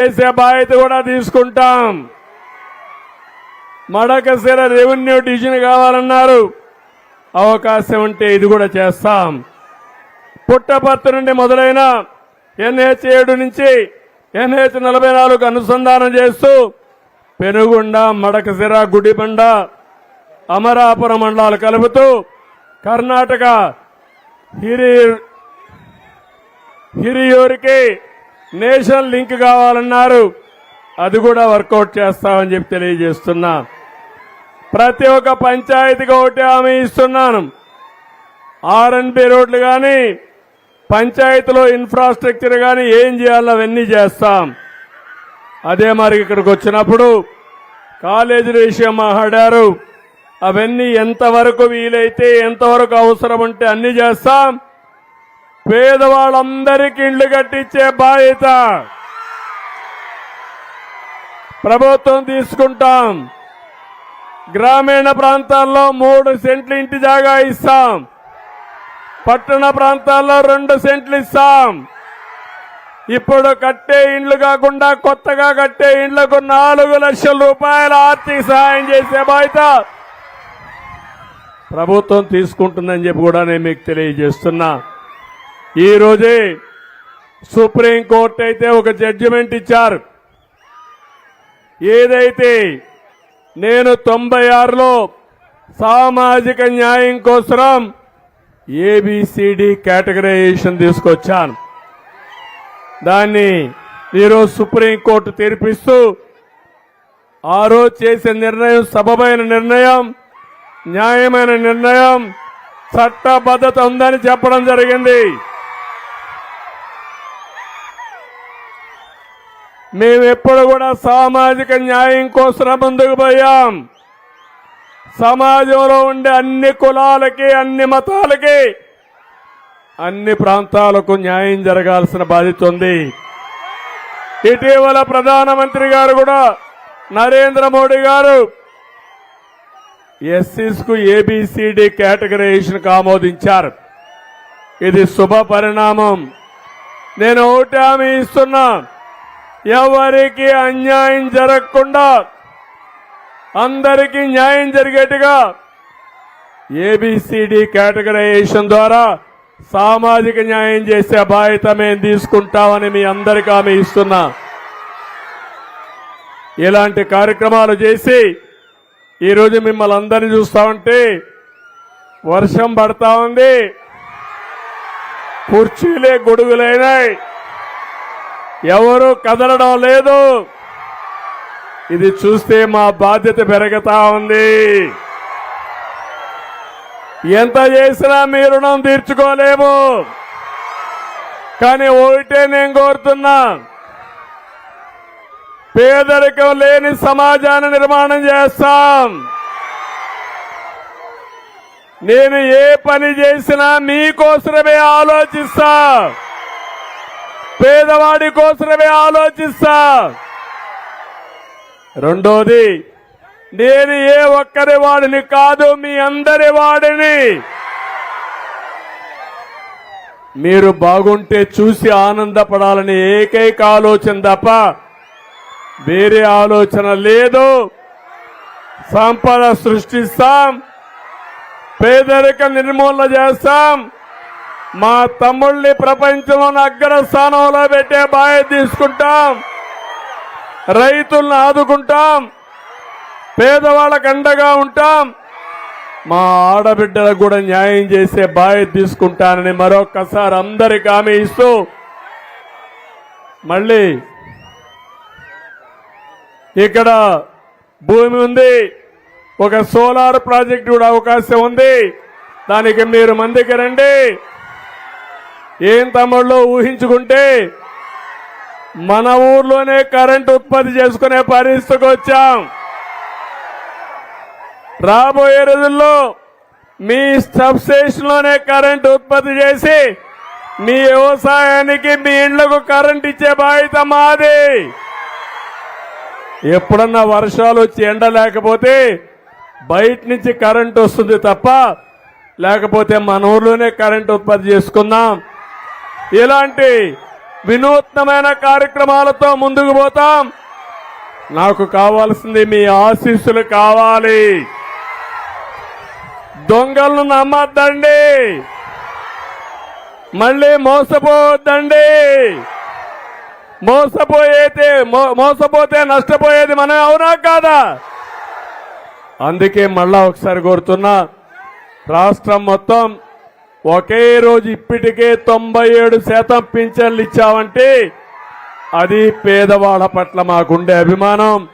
చేసే బాధ్యత కూడా తీసుకుంటాం. మడకసిర రెవెన్యూ డివిజన్ కావాలన్నారు. అవకాశం ఉంటే ఇది కూడా చేస్తాం. పుట్టపర్తి నుండి మొదలైన ఎన్హెచ్ ఏడు నుంచి ఎన్హెచ్ నలభై నాలుగు అనుసంధానం చేస్తూ పెనుగొండ మడకశిర గుడిబండ అమరాపురం మండలాలు కలుపుతూ కర్ణాటక హిరి హిరియూరికి నేషనల్ లింక్ కావాలన్నారు. అది కూడా వర్కౌట్ చేస్తామని చెప్పి తెలియజేస్తున్నా. ప్రతి ఒక్క పంచాయతీకి ఒకటి హామీ ఇస్తున్నాను. ఆర్ఎన్బి రోడ్లు కానీ పంచాయతీలో ఇన్ఫ్రాస్ట్రక్చర్ కానీ ఏం చేయాలో అవన్నీ చేస్తాం. అదే మరి ఇక్కడికి వచ్చినప్పుడు కాలేజీల విషయం మాట్లాడారు అవన్నీ ఎంతవరకు వీలైతే ఎంతవరకు అవసరం ఉంటే అన్నీ చేస్తాం. పేదవాళ్ళందరికీ ఇండ్లు కట్టించే బాధ్యత. ప్రభుత్వం తీసుకుంటాం. గ్రామీణ ప్రాంతాల్లో మూడు సెంట్లు ఇంటి జాగా ఇస్తాం. పట్టణ ప్రాంతాల్లో రెండు సెంట్లు ఇస్తాం. ఇప్పుడు కట్టే ఇండ్లు కాకుండా కొత్తగా కట్టే ఇండ్లకు నాలుగు లక్షల రూపాయల ఆర్థిక సహాయం చేసే బాధ్యత ప్రభుత్వం తీసుకుంటుందని చెప్పి కూడా నేను మీకు తెలియజేస్తున్నా. ఈరోజే సుప్రీంకోర్టు అయితే ఒక జడ్జిమెంట్ ఇచ్చారు. ఏదైతే నేను తొంభై ఆరులో సామాజిక న్యాయం కోసం ఏబిసిడి కేటగరైజేషన్ తీసుకొచ్చాను. దాన్ని ఈరోజు సుప్రీంకోర్టు తీర్పిస్తూ ఆ రోజు చేసే నిర్ణయం సబమైన నిర్ణయం న్యాయమైన నిర్ణయం చట్టబద్ధత ఉందని చెప్పడం జరిగింది. మేము ఎప్పుడు కూడా సామాజిక న్యాయం కోసం ముందుకు పోయాం. సమాజంలో ఉండే అన్ని కులాలకి అన్ని మతాలకి అన్ని ప్రాంతాలకు న్యాయం జరగాల్సిన బాధ్యత ఉంది. ఇటీవల ప్రధానమంత్రి గారు కూడా నరేంద్ర మోడీ గారు ఎస్సీస్కు ఏబిసిడి కేటగరైజేషన్ ఆమోదించారు. ఇది శుభ పరిణామం నేను ఒకటి హామీ ఇస్తున్నా. ఎవరికి అన్యాయం జరగకుండా అందరికీ న్యాయం జరిగేట్టుగా ఏబిసిడి కేటగరైజేషన్ ద్వారా సామాజిక న్యాయం చేసే బాధ్యత మేము తీసుకుంటామని మీ అందరికీ ఆమె ఇస్తున్నా. ఇలాంటి కార్యక్రమాలు చేసి ఈరోజు మిమ్మల్ని అందరినీ చూస్తా ఉంటే వర్షం పడతా ఉంది. కుర్చీలే గొడుగులైనాయి. ఎవరు కదలడం లేదు. ఇది చూస్తే మా బాధ్యత పెరుగుతా ఉంది. ఎంత చేసినా మీ రుణం తీర్చుకోలేము. కానీ ఒకటే నేను కోరుతున్నా. పేదరికం లేని సమాజాన్ని నిర్మాణం చేస్తాం. నేను ఏ పని చేసినా మీకోసమే ఆలోచిస్తా. పేదవాడి కోసమే ఆలోచిస్తా. రెండోది నేను ఏ ఒక్కరి వాడిని కాదు మీ అందరి వాడిని. మీరు బాగుంటే చూసి ఆనందపడాలని ఏకైక ఆలోచన తప్ప వేరే ఆలోచన లేదు. సంపద సృష్టిస్తాం పేదరిక నిర్మూలన చేస్తాం మా తమ్ముళ్ళని ప్రపంచంలో అగ్ర స్థానంలో పెట్టే బాధ్యత తీసుకుంటాం. రైతులను ఆదుకుంటాం. పేదవాళ్ళకు అండగా ఉంటాం. మా ఆడబిడ్డలకు కూడా న్యాయం చేసే బాధ్యత తీసుకుంటానని మరొక్కసారి అందరికి హామీ ఇస్తూ మళ్ళీ ఇక్కడ భూమి ఉంది. ఒక సోలార్ ప్రాజెక్ట్ కూడా అవకాశం ఉంది. దానికి మీరు మందికి రండి. ఏం తమ్ముళ్ళు ఊహించుకుంటే మన ఊర్లోనే కరెంట్ ఉత్పత్తి చేసుకునే పరిస్థితికి వచ్చాం. రాబోయే రోజుల్లో మీ సబ్స్టేషన్లోనే కరెంట్ ఉత్పత్తి చేసి మీ వ్యవసాయానికి మీ ఇండ్లకు కరెంట్ ఇచ్చే బాధ్యత మాది. ఎప్పుడన్నా వర్షాలు వచ్చి ఎండ లేకపోతే బయట నుంచి కరెంట్ వస్తుంది తప్ప లేకపోతే మన ఊర్లోనే కరెంట్ ఉత్పత్తి చేసుకుందాం. ఇలాంటి వినూత్నమైన కార్యక్రమాలతో ముందుకు పోతాం. నాకు కావాల్సింది మీ ఆశీస్సులు కావాలి. దొంగలను నమ్మద్దండి. మళ్ళీ మోసపోవద్దండి. మోసపోయేతే మో- మోసపోతే నష్టపోయేది మనం అవునా కాదా? అందుకే మళ్ళా ఒకసారి కోరుతున్నా రాష్ట్రం మొత్తం ఒకే రోజు ఇప్పటికే తొంభై ఏడు శాతం పింఛన్లు ఇచ్చామంటే అది పేదవాళ్ళ పట్ల మాకుండే అభిమానం.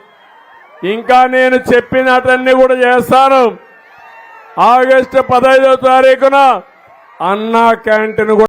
ఇంకా నేను చెప్పినటన్నీ కూడా చేస్తాను. ఆగస్టు పదహైదో తారీఖున అన్నా క్యాంటీన్ కూడా